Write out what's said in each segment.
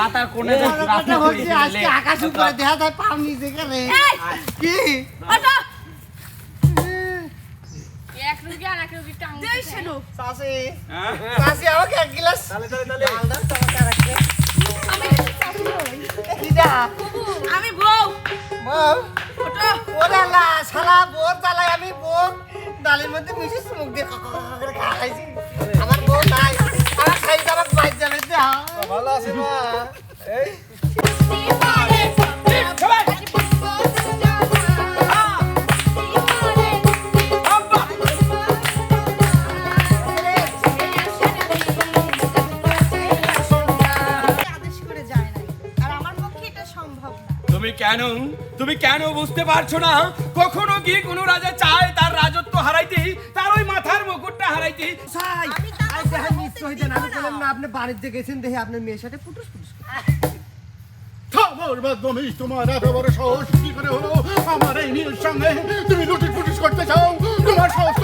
বাতার কোণে রাস্তা হচ্ছে আজকে আকাশ উপরে দেখা যায় পাও নিচে গেলে কি? এক রুগী আর এক রুগী টাঙ্গি দেই শুনো চাষি হ্যাঁ? আমাকে এক গ্লাস আমি শাশুড়ি হই। কিডা? আমি বউ। বউ? ওঠো ওরে আল্লাহ শালা বোর জ্বালায় আমি বউ। ডালের মধ্যে মিশে মুখ দিয়ে আমার বাইর ভালো আছে তুমি কেন? তুমি কেন বুঝতে পারছ না? কখনো কি কোনো রাজা চায় তার রাজত্ব হারাইতে তার ওই মাথার মুকুটটা হারাইতে সাই আমি তা আই দেখেন মিশ্র হইতে না। আমি বললাম না আপনি বাড়িতে গেছেন দেখে আপনার মেয়ের সাথে পুটুস পুটুস খবর বাদমি তোমার এত বড় সাহস কি করে হলো? আমার এই নীল সঙ্গে তুমি লুটি ফুটিস করতে চাও? তোমার সাহস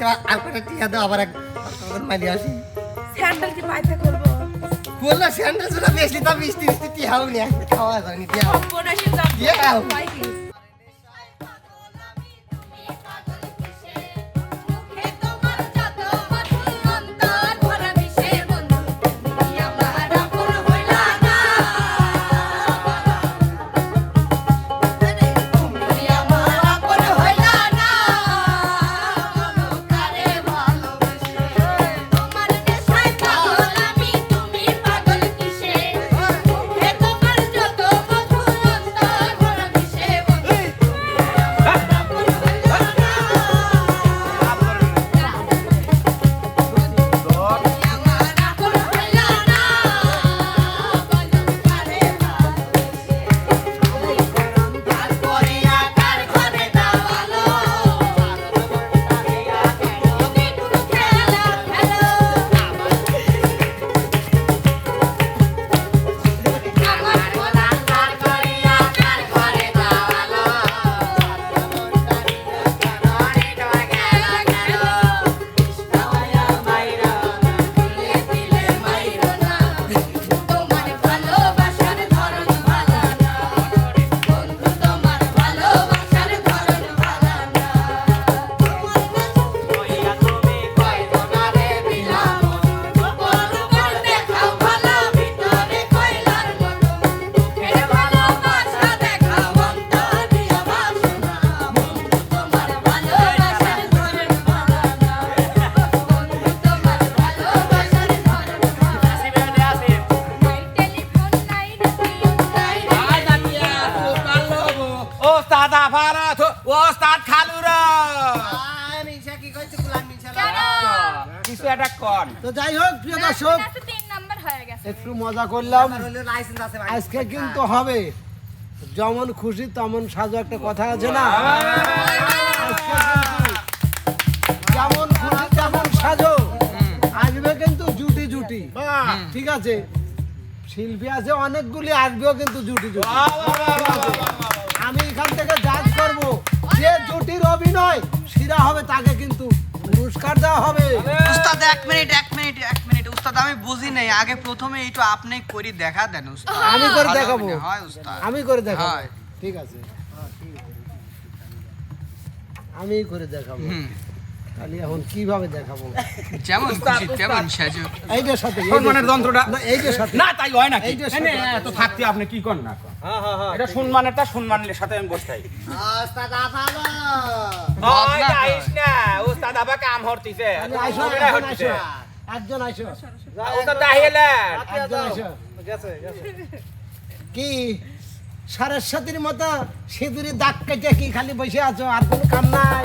সাইছে আর করে টিয়া দাও আবার এক মারি আসি। স্যান্ডেল কি পাইতে করব? বলল স্যান্ডেল জুড়ে বেশি তো বৃষ্টি বৃষ্টি টিয়াও নিয়ে খাওয়া যায়নি সর্বনাশী যাব তো যাই হোক প্রিয় দর্শক তিন নাম্বার হয়ে গেছে একটু মজা করলাম আজকে কিন্তু হবে যেমন খুশি তেমন সাজো একটা কথা আছে না যেমন খুশি তেমন সাজো আসবে কিন্তু জুটি জুটি ঠিক আছে শিল্পী আছে অনেকগুলি আসবেও কিন্তু জুটি জুটি আমি এখান থেকে জাজ করব যে জুটির অভিনয় সেরা হবে তাকে কিন্তু পুরস্কার দেওয়া হবে। উস্তাদ এক মিনিট এক মিনিট এক মিনিট। উস্তাদ আমি বুঝি নাই। আগে প্রথমে একটু আপনি করি দেখা দেন উস্তাদ। আমি করে দেখাবো। হয় উস্তাদ। আমি করে দেখাবো। হয়। ঠিক আছে। আমি করে দেখাবো। তাহলে এখন কীভাবে দেখাবো? যেমন খুশি তেমন সাজো। এইটার সাথে সম্মানের। যন্ত্রটা না এইটার সাথে। না তাই হয় না এইটার সাথে- এত থাকতে আপনি কি করেন না করেন? এটা সম্মানেরটা সম্মানের সাথে আমি বসতাই ওস্তাদ আফালো ওই যাইস না। ওস্তাদ আবার কাম হরতিছে। আইসো, হরতিছে। আইসো। একজন আইসো। ওস্তাদ দাহিলেন একজন আইসো। কি? সারের সাথীর মতো সিঁদুরি দাগ কেটে কি খালি বসে আছো? আর কোনো কাম নাই।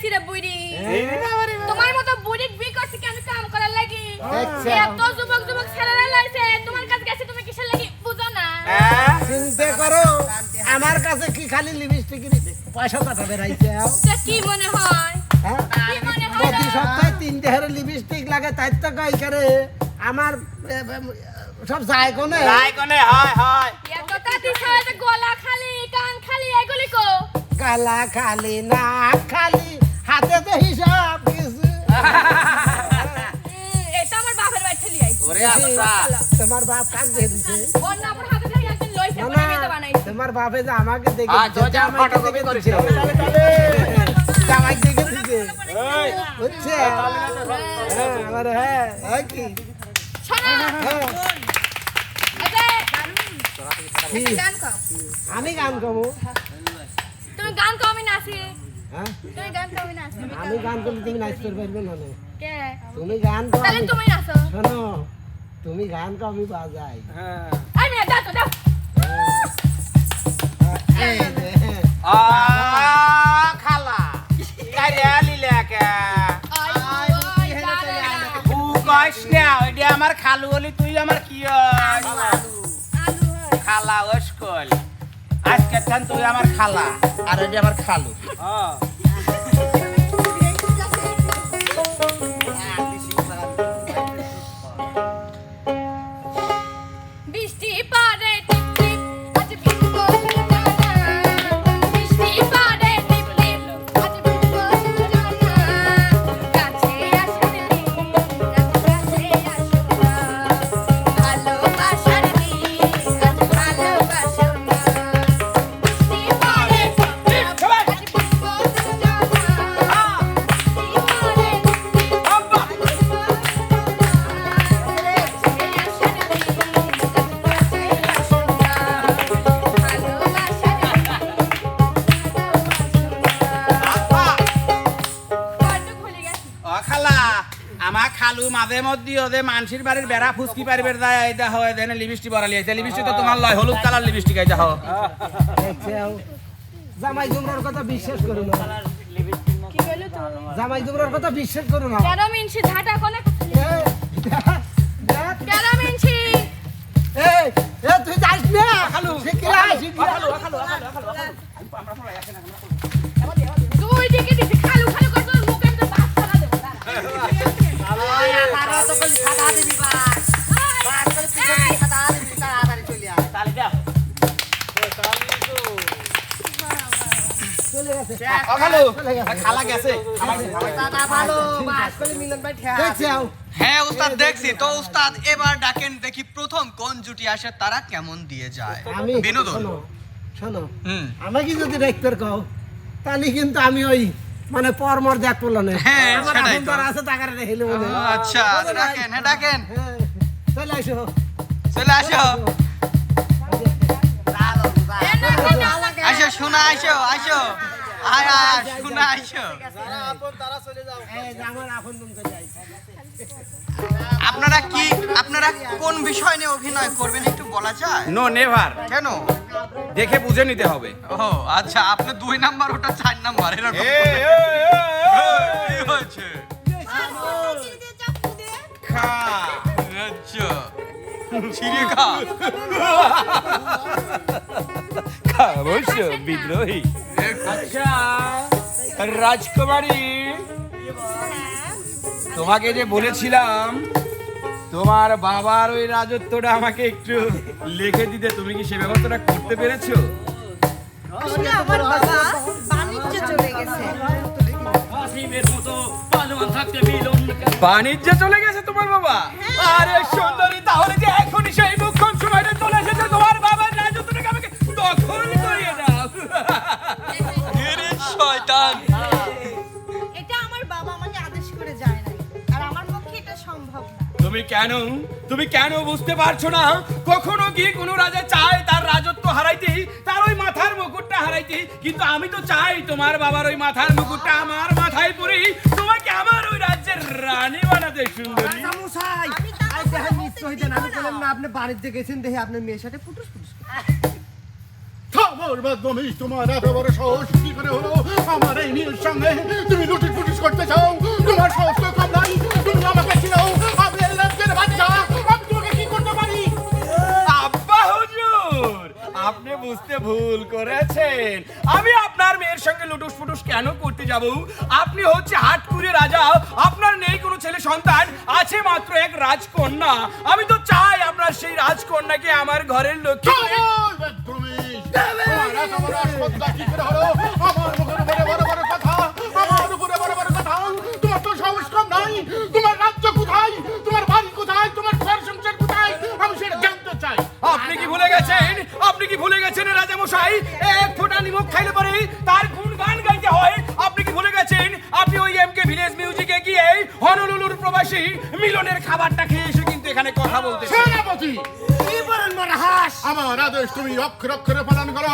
আইছি রে বুড়ি তোমার মতো বুড়ি বি করছি কি আমি কাম করার লাগি? আচ্ছা। এত যুবক যুবক ছেলেরা লাইছে তোমার কাছে গেছে তুমি কিসের লাগি? বুঝো না। হ্যাঁ? চিন্তা করো আমার কাছে কি খালি লিপস্টিক পয়সা কথা কি মনে হয়? কি মনে হয় প্রতি সপ্তাহে তিনটে হারে লিপস্টিক লাগে তাই তো কই করে আমার সব যায় কোনে? রায় কোনে? হয় হয়। গলা খালি কান খালি এগুলি কো? গালা খালি না খালি হাতে তো হিসাব কিছু এটা আমার বাপের বাড়ি ঠেলি আইছি। ওরে আচ্ছা তোমার বাপ কাক দিয়ে দিছে? ওর না আমার হাতে থেকে একদিন লইছে না, আমি তো বানাইছি। তোমার বাপে যে আমাকে দেখে আজ যা। জামাই দিছে। হ্যাঁ, আমার হ্যাঁ হ্যাঁ কি? শোনো হ্যাঁ। আমি গান গাবো তুমি গান গাও আমি নাচি। হ্যাঁ? আমি গান করলে তুমি নাচতে পারবে। না তুমি গান গাও তুমি নাচো। শোনো তুমি গান গাও আমি বাজাই। আই মেয়ে দাও তো দাও এই যে, হ্যাঁ। খালা। আমার খালু হলি তুই আমার কি খালা ওসকল। আজকে তুই আমার খালা আর ওইটা আমার খালু। মাঝে মধ্যে ওদের মানসির বাড়ির বেড়া ফুসকি পারিবার যায় এইটা হয় দেনে লিপস্টিক বড়ালি আছে লিপস্টিক তো তোমার লয় হলুদ কালার লিপস্টিক এইটা হয় জামাই জুমরার কথা বিশ্বাস করো না। জামাই জুমরার কথা বিশ্বাস করো না। তেরো মিনছি? ঝাঁটা কোনে। তেরো মিনছি? এই, এই, তুই যাস না? খালু শিখিলা শিখিলা দুই হ্যাঁ উস্তাদ দেখছি। তো উস্তাদ এবার ডাকেন দেখি প্রথম কোন জুটি আসে তারা কেমন দিয়ে যায়? আমি বিনোদন। শোনো আমাকে যদি ডাক্তার কও তাহলে কিন্তু আমি ওই মানে পর মর দেখ পড়ল না। হ্যাঁ, এখন তো। আছে টাকার রেখে মনে আচ্ছা ডাকেন হ্যাঁ ডাকেন। হ্যাঁ চলে আসো। চলে আসো। আসো। শোনা আসো আসো। আয় আয় শোনা আসো। এই যে আমার আপন তুমি চলে আইছে। আপনারা কি আপনারা কোন বিষয় নিয়ে অভিনয় করবেন একটু বলা যায় নো নেভার কেন দেখে বুঝে নিতে হবে ও আচ্ছা আপনি দুই নাম্বার ওটা চার নাম্বার এরকম কি হয়েছে খা আচ্ছা ছিঁড়ে খা অবশ্য বিদ্রোহী আচ্ছা রাজকুমারী তোমাকে যে বলেছিলাম তোমার বাবার ওই রাজত্বটা আমাকে একটু লিখে দিতে তুমি কি সে ব্যবস্থাটা করতে পেরেছ? আসলে আমার বাবা বাণিজ্যে চলে গেছে। বাণিজ্যে চলে গেছে তোমার বাবা? আরে সুন্দরী তাহলে যে এখনই সেই মুখ্যম সময়টা চলে এসেছে তোমার বাবার রাজত্বটাকে আমাকে দখল করিয়ে দাও। এরে শয়তান। তুমি কেন? তুমি কেন বুঝতে পারছ না? কখনো কি কোনো রাজা চায় তার রাজত্ব হারাইতে? তার ওই মাথার মুকুটটা হারাইতে? কিন্তু আমি তো চাই তোমার বাবার ওই মাথার মুকুটটা আমার মাথায় পরে তোমাকে আমার ওই রাজ্যের রানী বানাতে সুন্দরী। আমি বললাম না আপনি বাড়িতে গেছেন দেখে আপনার মেয়ের সাথে ফুটুস ফুটুস তোমার এত বড় সাহস কি করে হলো? আমার এই মেয়ের সঙ্গে তুমি লুটিস ফুটিস করতে চাও তোমার সাহস আপনি বুঝতে ভুল করেছেন। আমি আপনার মেয়ের সঙ্গে লুটুস ফুটুস কেন করতে যাব? আপনি হচ্ছে হাটকুরে রাজা আপনার নেই কোনো ছেলে সন্তান আছে মাত্র এক রাজকন্যা। আমি তো চাই আপনার সেই রাজকন্যাকে আমার ঘরের লক্ষ্মী আপনি কি ভুলে গেছেন? আপনি কি ভুলে গেছেন রাজা মশাই এক ফোঁটা নিমক খাইলে পরে তার গুণগান গাইতে হয়। আপনি কি ভুলে গেছেন? আপনি ওই এমকে ভিলেজ মিউজিকে গিয়ে হনলুলুর প্রবাসী মিলনের খাবারটা খেয়ে এসে কিন্তু এখানে কথা বলতে সেনাপতি, কি বলেন মহারাজ আমার আদেশ তুমি অক্ষর অক্ষরে পালন করো।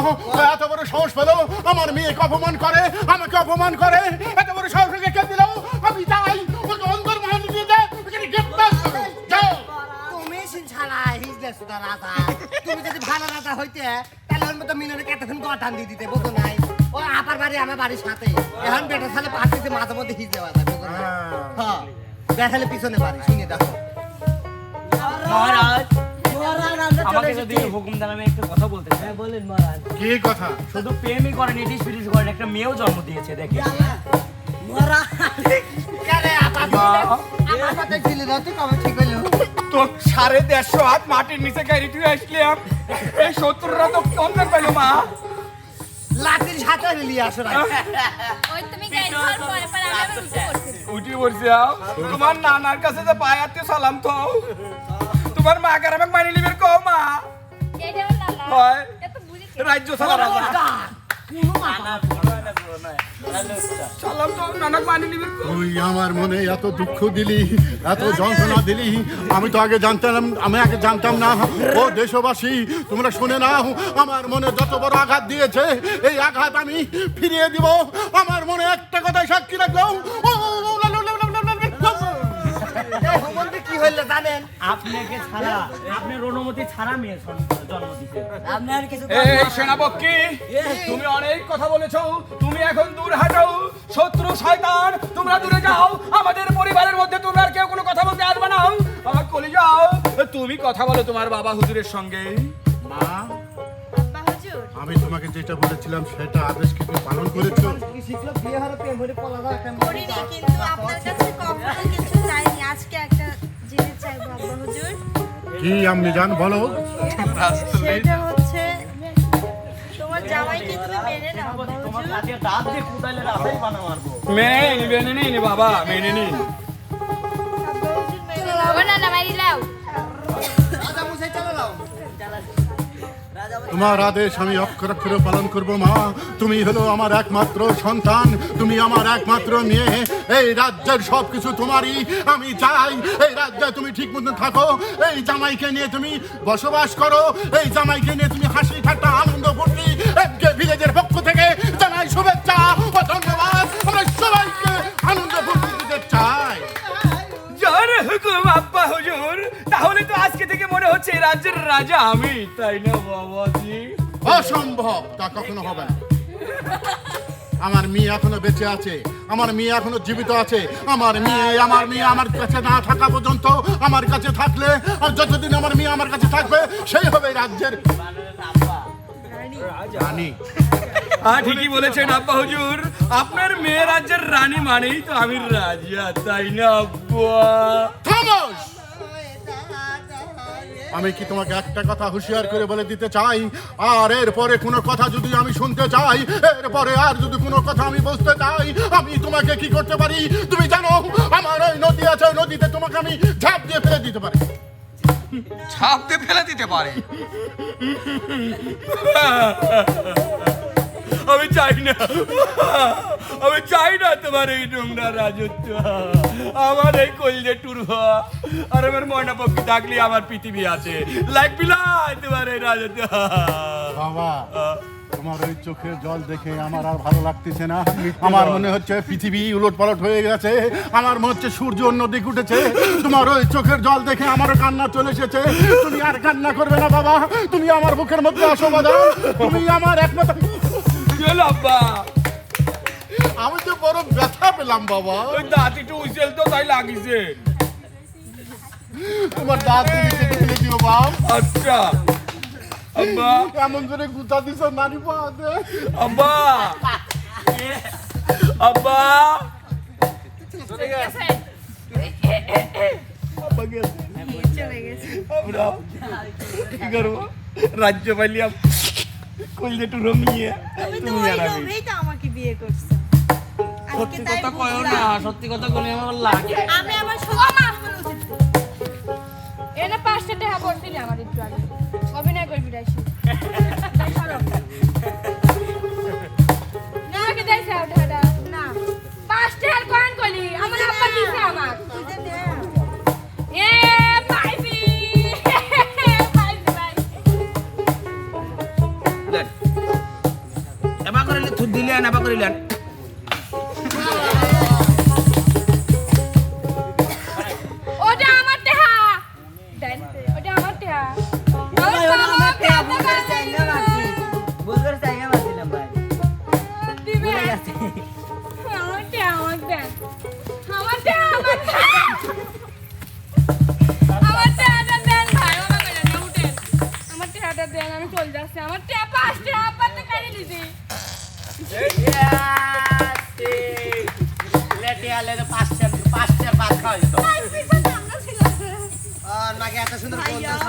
এত বড় সাহস পেল আমার মেয়েকে অপমান করে আমাকে অপমান করে। এত বড় সাহস ওকে কে দিল? আমি চাই রাজা? তুমি যদি ভালো রাজা হইতে তাহলে ওর মতো মিলনে এতক্ষণ গঠান দিয়ে দিতে বুঝো নাই? ও আপার বাড়ি আমার বাড়ির সাথে। এখন বেটা সালে পাঠিয়েছে মাঝে মধ্যে হিজলে বাজা বুঝো না হ্যাঁ। দেখালে পিছনে বাড়ি শুনে দেখো। মহারাজ আমাকে যদি হুকুম দেন আমি একটা কথা বলতে চাই। বলেন মহারাজ। কি কথা? শুধু প্রেমই করেন ইটিস পিটিস করেন একটা মেয়েও জন্ম দিয়েছে দেখে। মহারাজ। কেরে আপা আমার কথা ছিল না তুই কবে ঠিক হইল তো সাড়ে দেড়শো হাত মাটির নিচে গাড়ি তুই আসলাম। এই শত্রুরা তো অন্তর পেল মা। লাঠির সাথে নিয়ে আসো না। ওই তুমি গাড়ি ধর পরে পরে আমি আবার উঠে পড়ছি। উঠি পড়ছি তোমার নানার কাছে যে পায়াতে সালাম তো। তোমার মা কার আমাকে মানি লিবের কও মা? হয়। রাজ্য তো নানাক মানি লিবের কও আমার মনে এত দুঃখ দিলি এত যন্ত্রণা দিলি আমি তো আগে জানতাম আমি আগে জানতাম না ও দেশবাসী তোমরা শুনে নাও আমার মনে যত বড় আঘাত দিয়েছে এই আঘাত আমি ফিরিয়ে দিব আমার মনে একটা কথাই সাক্ষী রাখলাম কি হইল জানেন? আপনাকে ছাড়া আপনার অনুমতি ছাড়া মেয়ে জন্ম দিতে আপনার কিছু এই সেনাপক্ষী তুমি অনেক কথা বলেছ তুমি এখন দূর হাঁটাও। শত্রু শয়তান তোমরা দূরে যাও। আমাদের পরিবারের মধ্যে তোমরা আর কেউ কোনো কথা বলতে আসবে না। আমার কলি যাও তুমি কথা বলো তোমার বাবা হুজুরের সঙ্গে। মা আমি তোমাকে যেটা বলেছিলাম সেটা আদেশ কি তুমি পালন করেছ কিন্তু আপনার কাছে কখনো কিছু চাইনি আজকে একটা জিনিস চাইব আব্বা হুজুর। কি আমি জান বলো। সেটা হচ্ছে তোমার জামাইকে তুমি মেনে নাও মেনে মেনে নিন বাবা মেনে নিন ও না না মারি লাও তোমার আদেশ আমি অক্ষর অক্ষরে পালন করব, মা। তুমি হলো আমার একমাত্র সন্তান, তুমি আমার একমাত্র মেয়ে। এই রাজ্যের সবকিছু তোমারই, আমি চাই। এই রাজ্যে তুমি ঠিক মতন থাকো। এই জামাইকে নিয়ে তুমি বসবাস করো। এই জামাইকে নিয়ে তুমি হাসি ঠাট্টা, আনন্দ ফুর্তি এমকে ভিলেজের পক্ষ থেকে জানাই শুভেচ্ছা ও ধন্যবাদ। আমরা সবাইকে আনন্দ ফুর্তি দিতে চাই। যার হুকুম আব্বা হুজুর। তাহলে তো আজকে থেকে মনে হচ্ছে এই রাজ্যের রাজা আমি তাই না বাবাজি? অসম্ভব তা কখনো হবে না। আমার মেয়ে এখনও বেঁচে আছে আমার মেয়ে এখনও জীবিত আছে আমার মেয়ে আমার মেয়ে আমার কাছে না থাকা পর্যন্ত আমার কাছে থাকলে আর যতদিন আমার মেয়ে আমার কাছে থাকবে সেই হবে রাজ্যের রানী। হ্যাঁ ঠিকই বলেছেন আব্বা হুজুর। আপনার মেয়ে রাজ্যের রানী মানেই তো আমি রাজা তাই না আব্বা? খামোশ! আমি কি তোমাকে একটা কথা হুঁশিয়ার করে বলে দিতে চাই? আর এরপরে কোনো কথা যদি আমি শুনতে চাই এরপরে আর যদি কোনো কথা আমি বুঝতে চাই আমি তোমাকে কি করতে পারি? তুমি জানো আমার ওই নদী আছে ওই নদীতে তোমাকে আমি ঝাঁপ দিয়ে ফেলে দিতে পারি। ছাপ দিয়ে ফেলে দিতে পারে? আমি চাই না। আমি চাই না তোমার এই নোংরা রাজত্ব। আমার এই কলজে টুর আর আমার ময়না পক্ষী থাকলে আমার পৃথিবী আছে। লাগবি না তোমার এই রাজত্ব। বাবা তোমার ওই চোখের জল দেখে আমার আর ভালো লাগতেছে না। আমার মনে হচ্ছে পৃথিবী উলট পালট হয়ে গেছে। আমার মনে হচ্ছে সূর্য অন্যদিক উঠেছে। তোমার ওই চোখের জল দেখে আমারও কান্না চলে এসেছে। তুমি আর কান্না করবে না বাবা। তুমি আমার বুকের মধ্যে আসো বাবা। তুমি আমার একমাত্র চল আব্বা আমি তো বড় ব্যথা পেলাম বাবা। ওই দাঁত একটু উইসেল তো তাই লাগিছে। তোমার দাঁত তুমি কেটে ফেলে দিও বাপ আচ্ছা। আব্বা। এমন করে গুতা দিছ নারী পাতে আব্বা। আব্বা। চলে গেছে। আমরা কি করব? রাজ্য পাইলাম কইলে টুরো নিয়ে তুমি তো ওই আর আমি। লোভেই তো আমাকে বিয়ে করছ। কথা তাই না সত্যি কথা বলে আমার লাগে। আমি আবার সত্যি এনে পাঁচটা টাকা পড়ছিলি আমার।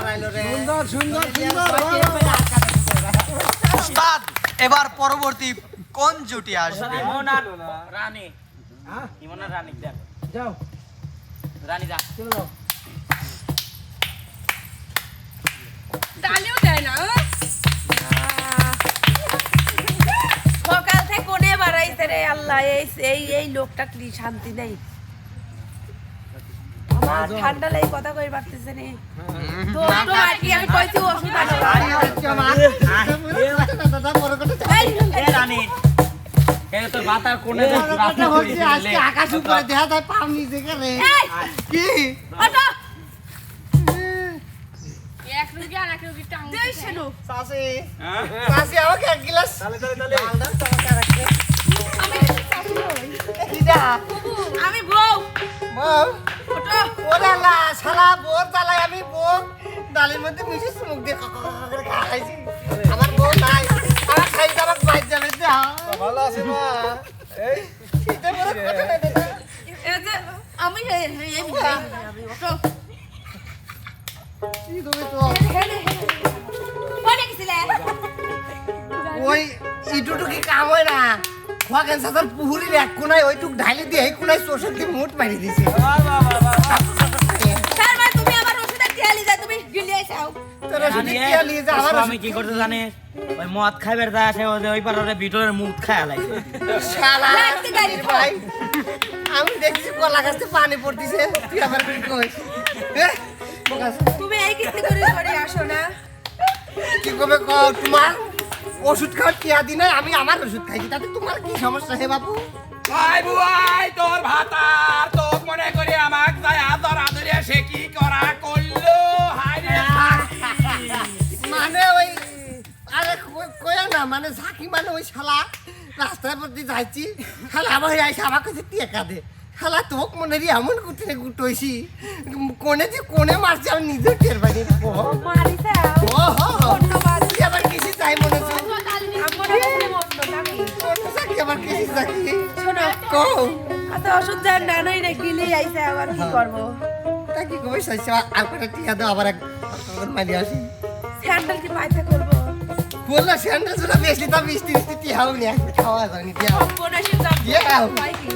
সুন্দর সুন্দর সুন্দর। এবার পরবর্তী কোন জুটি আসবে? রানী। হ্যাঁ? ইমন আর রানী যাও। রানী যা। চলে দেয় না সকাল থেকে কোনে বাড়াইছে রে আল্লাহ? এই এই এই লোকটা কি শান্তি নেই? ঠান্ডা লেগে কথা কই পারতেছে নে তো তো আর কি আমি কইছি ওষুধ আছে এই, রানী বাতার আজকে আকাশ উপরে দেখা যায় রে কি এক রুগী আর এক রুগী টাং দেই শুনু। সাসি সাসি আমাকে এক গ্লাস তাহলে তাহলে তাহলে আমি আমি বউ। বউ? ওঠো ওরে লা শালা বোর জ্বালায় আমি বউ। ডালের মধ্যে মিশে মুখ দিয়ে করে খাইছি। আমার বউ নাই। আমার খাইতে আমার বাইর যাবে ভালো আছে মা। এই আমি ওই ইটুটু কি কাম হয় না। ক্যান্সার তোর পুহুরির এক কোনায় ওইটুক ঢালি দিয়ে এই কোনায় চোষক দিয়ে মুট মারি দিছে। তার মানে তুমি আমার ওষুধের টিয়ালি যায় তুমি গিলি আইছাও তোরা শুধু কি লিয়ে যা আমার আমি কি করতে জানিস ওই মদ খাইবার যা আছে ওই পারে ভিতরের মুখ খায় লাইছে শালা ভাই। আমি দেখছি কলা গাছে পানি পড়তিছে তুই আবার কি কইস। তুমি এই করে আসো না? কি কবে ক তোমার ওষুধ খাওয়ার টিয়া দি নাই আমি আমার ওষুধ খাইছি তাতে তোমার কি সমস্যা হে বাবু আই বুয়াই তোর ভাতার তোক মনে করি আমাক যায় আদর আদরে সে কি করা করল হায় মানে ওই আরে না মানে ঝাঁকি মানে ওই শালা রাস্তার প্রতি যাইছি শালা আমার আইসা আমার কাছে টেকা দে শালা তোক মনে রি এমন কুটিনে গুটোইছি কোনে যে কোনে মারছে আমি নিজেও টের পাইনি ও মারিছে ও হো তুই আবার কিসি চাই মনে হচ্ছে কও? আচ্ছা ওষুধ যার না নই রে গিলি আইছে আবার কি করব? তা কি কবে চাইছে আর কটা টিকা দাও আবার এক মালি আসি। স্যান্ডেল কি পাইতে করব? বলল স্যান্ডেল জোড়া বেশি দাম মিষ্টি মিষ্টি টিহাও নি একবার খাওয়া যায়নি টিহাও বনাসি যাব Yeah. পাই কি?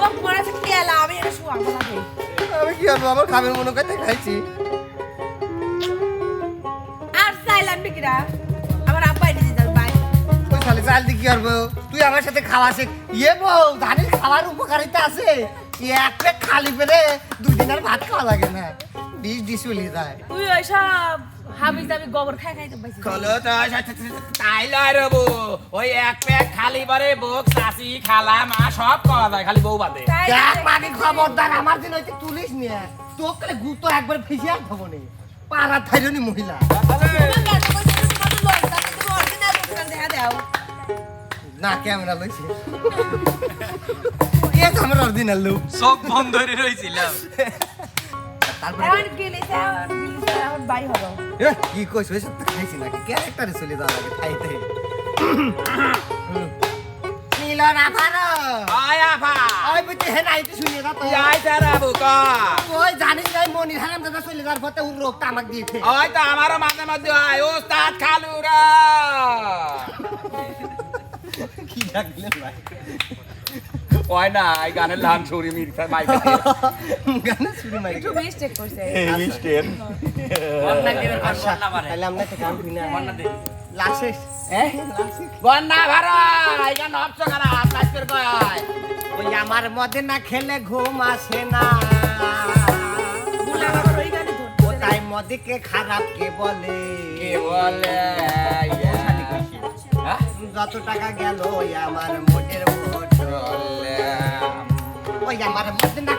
লোক বনাসি কেলা আমি এটা শুয়া আমি কি করব আমার খাবের মনে করতে খাইছি? আর চাইলাম বিকিরা আমার আব্বা এনে দিতে বাই ওই তাহলে চাল দিয়ে কি করব? তুই আমার সাথে খাওয়া শেখ ইয়ে বউ ধানের খাওয়ার উপকারিতা আছে এক প্লেট খালি পেলে দুই দিন আর ভাত খাওয়া লাগে না ডিশ চলে যায় তুই ওইসব হাবি যাবি গোবর খাই খাই তো পাইছিস কলো তো তাই লয় রে বউ ওই এক খালি পারে খালা মা সব যায় খালি বউ বাদে মানে খবরদার আমার দিন হইতে তুলিস নিয়ে তোকে গুতো একবার ফেসে আর খাব নি পাড়া থাইনি মহিলা দাও না ক্যামেরা লইছে। কে ক্যামেরা অরিজিনাল লোক চোখ বন্ধ করে রয়েছিলাম তারপরে এখন গেলে গেলে এখন বাই হলো। এ, কি কইছ? ওই সব তো খাইছি নাকি? ক্যারেক্টারে চলে যাওয়া লাগে খাইতে। মিলন আফারো আয় আফা ওই বুঝতে হে নাই তুই শুনিয়ে যা তো। যাই তারা বুকা। ওই জানিস না মনির হারাম দাদা চলে যাওয়ার পথে ওর রোগটা আমাকে দিয়েছে। ওই তো আমারও মাঝে হয়। ওস্তাদ খালুরা। কি ডাকলেন ভাই? ওই না এই গানের লান ছড়ি মিরছে মাইক গানে শুরু মারি একটু মিস্টেক করছে। আচ্ছা তাহলে আমরা একটা গান শুনি না। লাশেষ বন্যা ভাড়া এই গান অপশন খারাপ নাচের কয়? ওই আমার মধ্যে না খেলে ঘুম আসে না। বুলা বাবার ওই গানে ধরছে। ও তাই মদকে খারাপ কে বলে? কে বলে? হ্যাঁ? যত টাকা গেল আমার মোটের মোট ওই আমার মদে না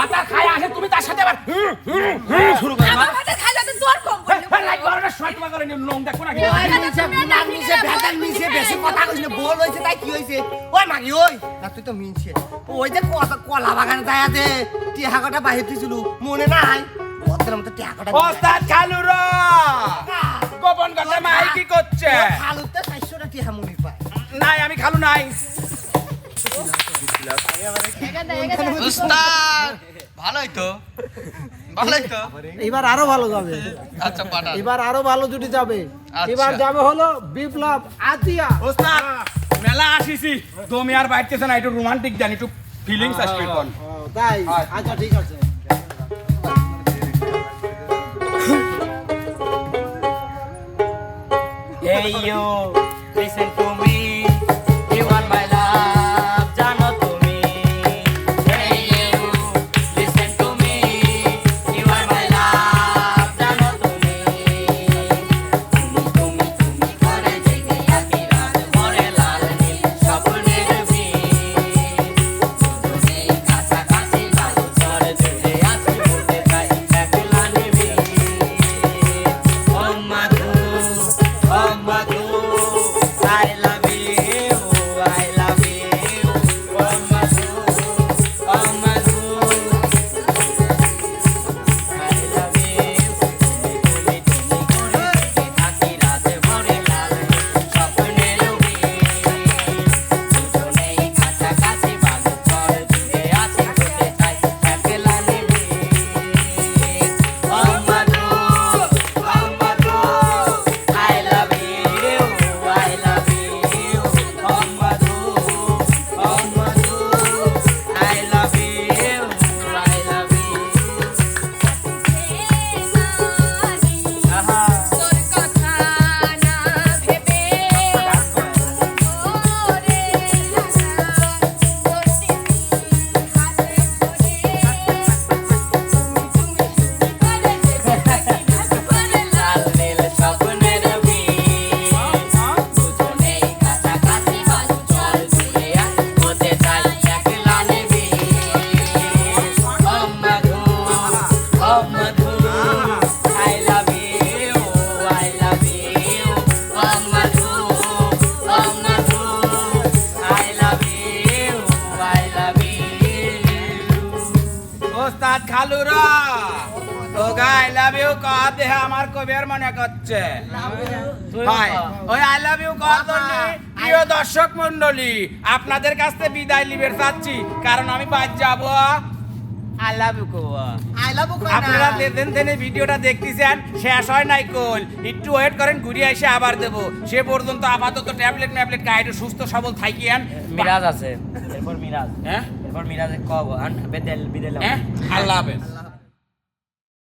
হলো খায় আসে তুমি তার সাথে আবার হুম, হুম, হুম শুরু করে আমার ভাতে খাইলে তো জ্বর কম করল। রাত বারোটার সময় তোমার করে লোং দেখো নাকি মিশে বুনার মিশে ভেতাল মিশে বেশি কথা কইছ না বল হইছে তাই কি হইছে? ওই মাগি ওই? না তুই তো মিনছে ওই যে কত কলা বাগানে যায় আছে টিহাকটা বাহির দিছিল মনে নাই? ভদ্রের মতো টিহাকটা ওস্তাদ খালুরা! গোপন কথা মাই কি করছে? খালুতে চারশোটা টিহা মুড়ি পায়। নাই আমি খালু নাই। উস্তাদ ভালোই তো। ভালোই তো। এবার আরও ভালো যাবে। আচ্ছা পাঠান। এবার আরও ভালো জুটি যাবে। আচ্ছা। এবার যাবে হলো বিপ্লব আতিয়া। ওস্তাদ মেলা আসিছি। তুমি আর বাইতেছে না একটু রোমান্টিক দেন একটু ফিলিংস আসবে কোন তাই? আচ্ছা ঠিক আছে। Hey you, listen to me. দেহে আমার কবির মনে করছে। ভাই ওই আই লাভ ইউ কহ প্রিয় দর্শক মন্ডলী আপনাদের কাছ থেকে বিদায় লিবের চাচ্ছি কারণ আমি বাদ যাব। আই লাভ ইউ কোয়া আই লাভ আপনারা দেন দেন ভিডিওটা দেখতেছেন শেষ হয় নাই কোল। একটু ওয়েট করেন ঘুরে এসে আবার দেব। সে পর্যন্ত আপাতত ট্যাবলেট ম্যাবলেট খাই একটু সুস্থ সবল থাকিয়েন। মিরাজ আছে। এরপর মিরাজ। হ্যাঁ? এরপর মিরাজে কব আন বেদেল বিদেল হ্যাঁ? আল্লাহ হাফেজ।